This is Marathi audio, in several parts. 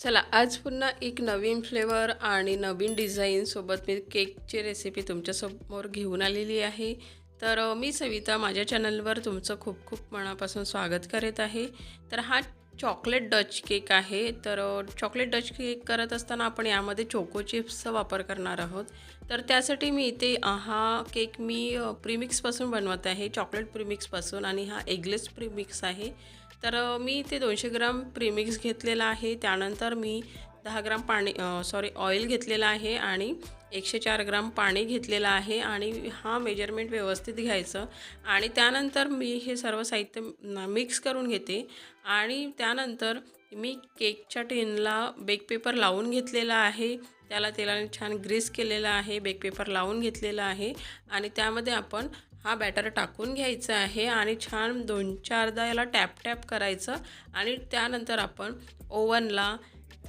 चला आज पुन्हा एक नवीन फ्लेवर आणि नवीन डिझाईनसोबत मी केकची रेसिपी तुमच्यासमोर घेऊन आलेली आहे. तर मी सविता माझ्या चॅनलवर तुमचं खूप खूप मनापासून स्वागत करत आहे. तर हा चॉकलेट डच केक आहे. तर चॉकलेट डच केक करत असताना आपण यामध्ये चोको चिप्सचा वापर करणार आहोत. तर त्यासाठी मी इथे हा केक मी प्रीमिक्सपासून बनवत आहे. चॉकलेट प्रीमिक्सपासून आणि हा एगलेस प्रीमिक्स आहे. तर मी इथे दोनशे ग्राम प्रीमिक्स घेतलेला आहे. त्यानंतर मी दहा ग्राम पाणी सॉरी ऑइल घेतलेलं आहे आणि एकशे चार ग्राम पाणी घेतलेलं आहे आणि हा मेजरमेंट व्यवस्थित घ्यायचं. आणि त्यानंतर मी हे सर्व साहित्य मिक्स करून घेते. आणि त्यानंतर मी केकच्या टेनला बेक पेपर लावून घेतलेला आहे. त्याला तेलाने छान ग्रीस केलेला आहे. बेक पेपर लावून घेतलेला आहे. आणि त्यामध्ये आपण हा बॅटर टाकून घ्यायचा आहे आणि छान दोन चारदा याला टॅप टॅप करायचं आणि त्यानंतर आपण ओव्हनला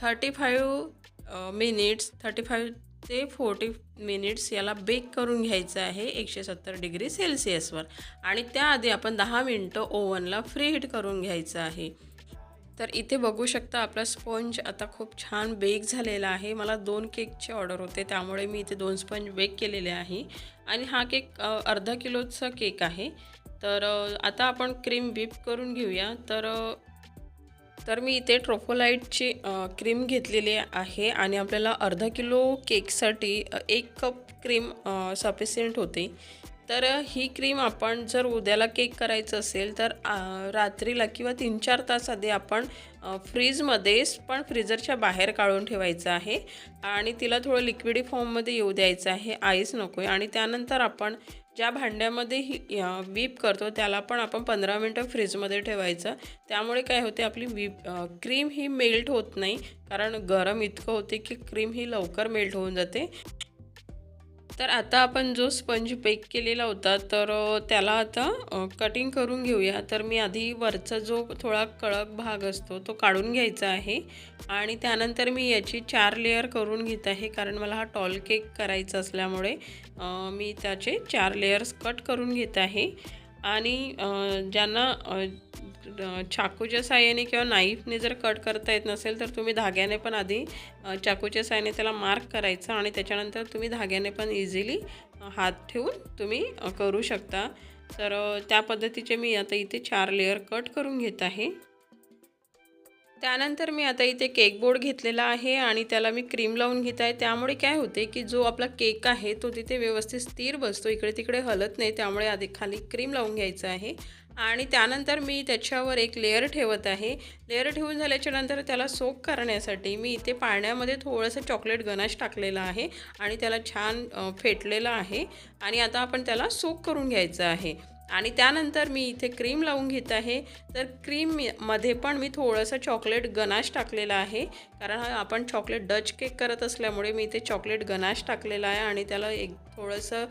thirty five minutes thirty five ते फोर्टी मिनिट्स याला बेक करून घ्यायचं आहे एकशे सत्तर डिग्री सेल्सिअसवर आणि त्याआधी आपण दहा मिनटं ओव्हनला फ्री हीट करून घ्यायचं आहे. तर इथे बघू शकता आपला स्पंज आता खूप छान बेक झालेला आहे. मला दोन केकचे ऑर्डर होते त्यामुळे मी इथे दोन स्पंज बेक केलेले आहे. आणि हा केक अर्धा किलोचा केक आहे. तर आता आपण क्रीम व्हिप करून घेऊया. तर तर मी इथे ट्रोफोलाईटची क्रीम घेतलेली आहे आणि आपल्याला अर्धा किलो केकसाठी एक कप क्रीम सफिशियंट होते. तर ही क्रीम आपण जर उद्याला केक करायचं असेल तर रात्रीला किंवा तीन चार तास आधी आपण फ्रीजमध्येच फ्रीजमध्ये पण फ्रीजरच्या बाहेर काढून ठेवायचं आहे. आणि तिला थोडं लिक्विडी फॉर्ममध्ये येऊ द्यायचं आहे आईस नको आहे. आणि त्यानंतर आपण ज्या भांड्यामध्ये ही व्हीप करतो त्याला पण आपण पंधरा मिनटं फ्रीजमध्ये ठेवायचं. त्यामुळे काय होते आपली व्हीप क्रीम ही मेल्ट होत नाही. कारण गरम इतकं होते की क्रीम ही लवकर मेल्ट होऊन जाते. तर आता आपण जो स्पंज बेक केलेला होता तर त्याला आता कटिंग करून घेऊया. तर मी आधी वरचा जो थोडा कडक भाग असतो तो काढून घ्यायचा आहे आणि त्यानंतर मी याची चार लेअर करून घेत आहे कारण मला हा टॉल केक करायचा असल्यामुळे मी त्याचे चार लेयर्स कट करून घेत आहे. आणि ज्यांना चाकूच्या साह्याने किंवा नाईफने जर कट करता येत नसेल तर तुम्ही धाग्याने पण आधी चाकूच्या साह्याने त्याला मार्क करायचं आणि त्याच्यानंतर तुम्ही धाग्याने पण इझिली हात ठेवून तुम्ही करू शकता. तर त्या पद्धतीचे मी आता इथे चार लेअर कट करून घेत आहे. त्यानंतर मी आता इथे केक बोर्ड घेतलेला आहे आणि त्याला मी क्रीम लावून घेत आहे. त्यामुळे काय होते की जो आपला केक आहे तो तिथे व्यवस्थित स्थिर बसतो. इकडे तिकडे हलत नाही त्यामुळे आधी खाली क्रीम लावून घ्यायचं आहे. आणि त्यानंतर मी त्याच्यावर एक लेअर ठेवत आहे. लेअर ठेवून झाल्याच्यानंतर त्याला सोक करण्यासाठी मी इथे पाण्यामध्ये थोडंसं चॉकलेट गनाश टाकलेलं आहे आणि त्याला छान फेटलेलं आहे. आणि आता आपण त्याला सोक करून घ्यायचं आहे. आणि त्यानंतर मी इथे क्रीम लावून घेत आहे. तर क्रीममध्ये पण मी थोडंसं चॉकलेट गनाश टाकलेला आहे. कारण आपण चॉकलेट डच केक करत असल्यामुळे मी इथे चॉकलेट गनाश टाकलेला आहे आणि त्याला एक थोडंसं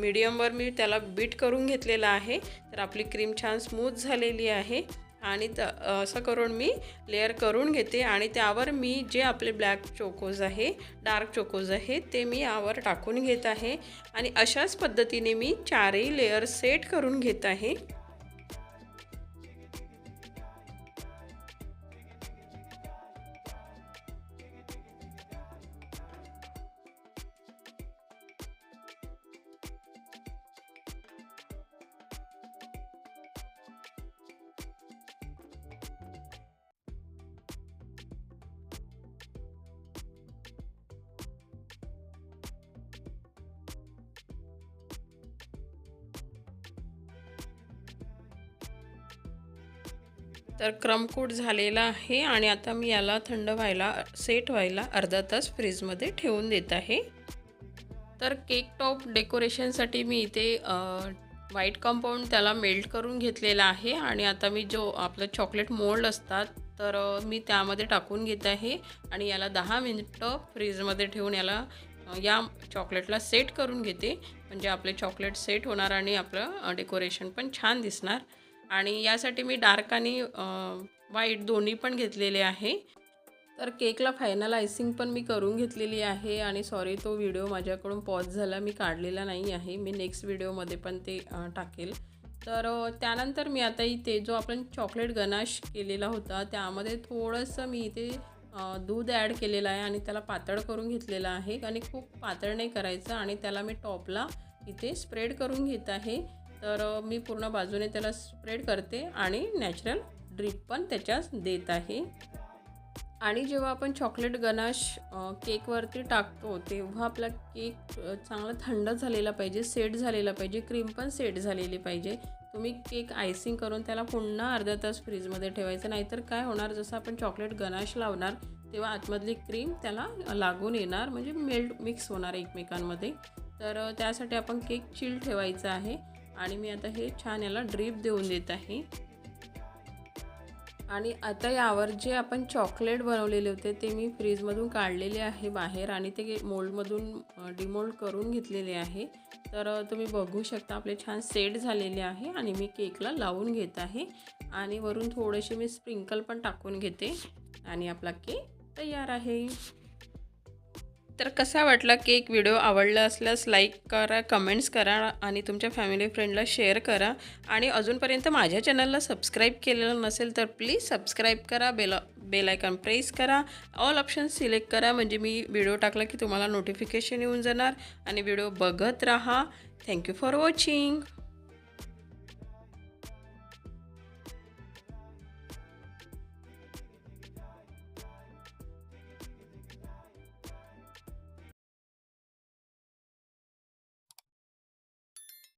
मीडियमवर मी त्याला बीट करून घेतलेलं आहे. तर आपली क्रीम छान स्मूथ झालेली आहे. आणि त असं करून मी लेअर करून घेते आणि त्यावर मी जे आपले ब्लॅक चोकोज आहे डार्क चोकोज आहे ते मी यावर टाकून घेत आहे. आणि अशाच पद्धतीने मी चारही लेअर सेट करून घेत आहे. तर क्रमकोट झालेला आहे आणि आता मी याला थंड व्हायला सेट व्हायला अर्धा तास फ्रीजमध्ये ठेवून देत आहे. तर केक टॉप डेकोरेशनसाठी मी इथे व्हाईट कंपाऊंड त्याला मेल्ट करून घेतलेला आहे आणि आता मी जो आपलं चॉकलेट मोल्ड असतात तर मी त्यामध्ये टाकून घेत आहे आणि याला दहा मिनिटं फ्रीजमध्ये ठेवून याला या चॉकलेटला सेट करून घेते. म्हणजे आपले चॉकलेट सेट होणार आणि आपलं डेकोरेशन पण छान दिसणार. आणि यासाठी मी डार्क आणि व्हाईट दोन्ही पण घेतलेले आहे. तर केकला फायनल आयसिंग पण मी करून घेतलेली आहे आणि सॉरी तो व्हिडिओ माझ्याकडून पॉज झाला मी काढलेला नाही आहे. मी नेक्स्ट व्हिडिओमध्ये पण ते टाकेल. तर त्यानंतर मी आता इथे जो आपण चॉकलेट गनाश केलेला होता त्यामध्ये थोडंसं मी इथे दूध ॲड केलेलं आहे आणि त्याला पातळ करून घेतलेलं आहे. आणि खूप पातळ नाही करायचं आणि त्याला मी टॉपला इथे स्प्रेड करून घेत आहे. तर मी पूर्ण बाजूने त्याला स्प्रेड करते आणि नॅचरल ड्रिप पण त्याच्यात देत आहे. आणि जेव्हा आपण चॉकलेट गनाश केकवरती टाकतो तेव्हा आपला केक चांगला थंड झालेला पाहिजे सेट झालेला पाहिजे क्रीम पण सेट झालेली पाहिजे. तुम्ही केक आयसिंग करून त्याला पुन्हा अर्धा तास फ्रीजमध्ये ठेवायचं नाहीतर काय होणार जसं आपण चॉकलेट गनाश लावणार तेव्हा आतमधली क्रीम त्याला लागून येणार म्हणजे मेल्ट मिक्स होणार एकमेकांमध्ये. तर त्यासाठी आपण केक चिल ठेवायचा आहे. आणि मी आता हे छान याला ड्रीप देऊन देत आहे. आणि आता यावर जे आपण चॉकलेट बनवलेले होते ते मी फ्रीजमधून काढलेले आहे बाहेर आणि ते मोल्डमधून डिमोल्ड करून घेतलेले आहे. तर तुम्ही बघू शकता आपले छान सेट झालेले आहे आणि मी केकला लावून घेत आहे. आणि वरून थोडेसे मी स्प्रिंकल पण टाकून घेते आणि आपला केक तयार आहे. तर कसा वाटला केक? व्हिडिओ आवडला असल्यास लाईक करा कमेंट्स करा आणि तुमच्या फॅमिली फ्रेंडला शेअर करा. आणि अजूनपर्यंत माझ्या चॅनलला सबस्क्राईब केलेलं नसेल तर प्लीज सबस्क्राईब करा बेल बेलायकॉन प्रेस करा. ऑल ऑप्शन सिलेक्ट करा म्हणजे मी व्हिडिओ टाकला की तुम्हाला नोटिफिकेशन येऊन जाणार. आणि व्हिडिओ बघत राहा. Thank you for watching.